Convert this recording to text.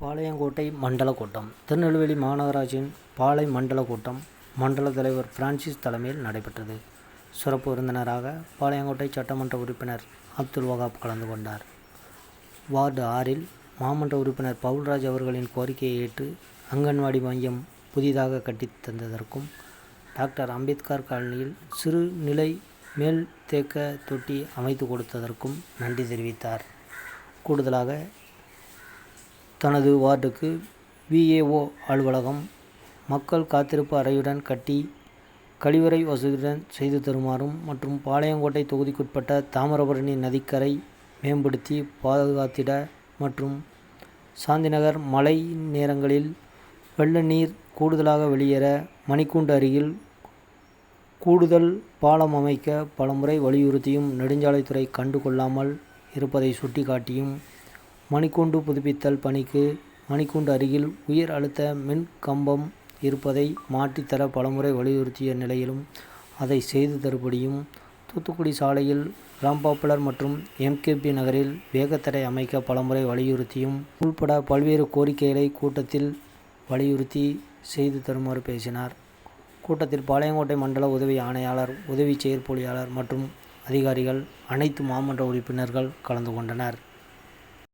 பாளையங்கோட்டை மண்டல கூட்டம் திருநெல்வேலி மாநகராட்சியின் பாளை மண்டல கூட்டம் மண்டல தலைவர் பிரான்சிஸ் தலைமையில் நடைபெற்றது. சிறப்பு விருந்தினராக பாளையங்கோட்டை சட்டமன்ற உறுப்பினர் அப்துல் வகாப் கலந்து கொண்டார். வார்டு ஆறில் மாமன்ற உறுப்பினர் பவுல்ராஜ் அவர்களின் கோரிக்கையை ஏற்று அங்கன்வாடி மையம் புதிதாக கட்டித் தந்ததற்கும், டாக்டர் அம்பேத்கர் காலனியில் சிறு நிலை மேல்தேக்க தொட்டி அமைத்து கொடுத்ததற்கும் நன்றி தெரிவித்தார். கூடுதலாக தனது வார்டுக்கு விஏஓ அலுவலகம், மக்கள் காத்திருப்பு அறையுடன் கட்டி கழிவறை வசதியுடன் செய்து தருமாறும் மற்றும் பாளையங்கோட்டை தொகுதிக்குட்பட்ட தாமிரபரணி நதிக்கரை மேம்படுத்தி பாதுகாத்திட மற்றும் சாந்திநகர் மழை நேரங்களில் வெள்ள நீர் கூடுதலாக வெளியேற மணிக்கூண்டு அருகில் கூடுதல் பாலம் அமைக்க பலமுறை வலியுறுத்தியும் நெடுஞ்சாலைத்துறை கண்டு கொள்ளாமல் இருப்பதை சுட்டிக்காட்டியும், மணிக்கூண்டு புதுப்பித்தல் பணிக்கு மணிக்கூண்டு அருகில் உயர் அழுத்த மின் கம்பம் இருப்பதை மாற்றித்தர பலமுறை வலியுறுத்திய நிலையிலும் அதை செய்து தரும்படியும், தூத்துக்குடி சாலையில் ராம்பாப்புலர் மற்றும் எம்கேபி நகரில் வேகத்தடை அமைக்க பலமுறை வலியுறுத்தியும் உள்பட பல்வேறு கோரிக்கைகளை கூட்டத்தில் வலியுறுத்தி செய்து தருமாறு பேசினார். கூட்டத்தில் பாளையங்கோட்டை மண்டல உதவி ஆணையாளர், உதவி செயற்பொழியாளர் மற்றும் அதிகாரிகள், அனைத்து மாமன்ற உறுப்பினர்கள் கலந்து கொண்டனர்.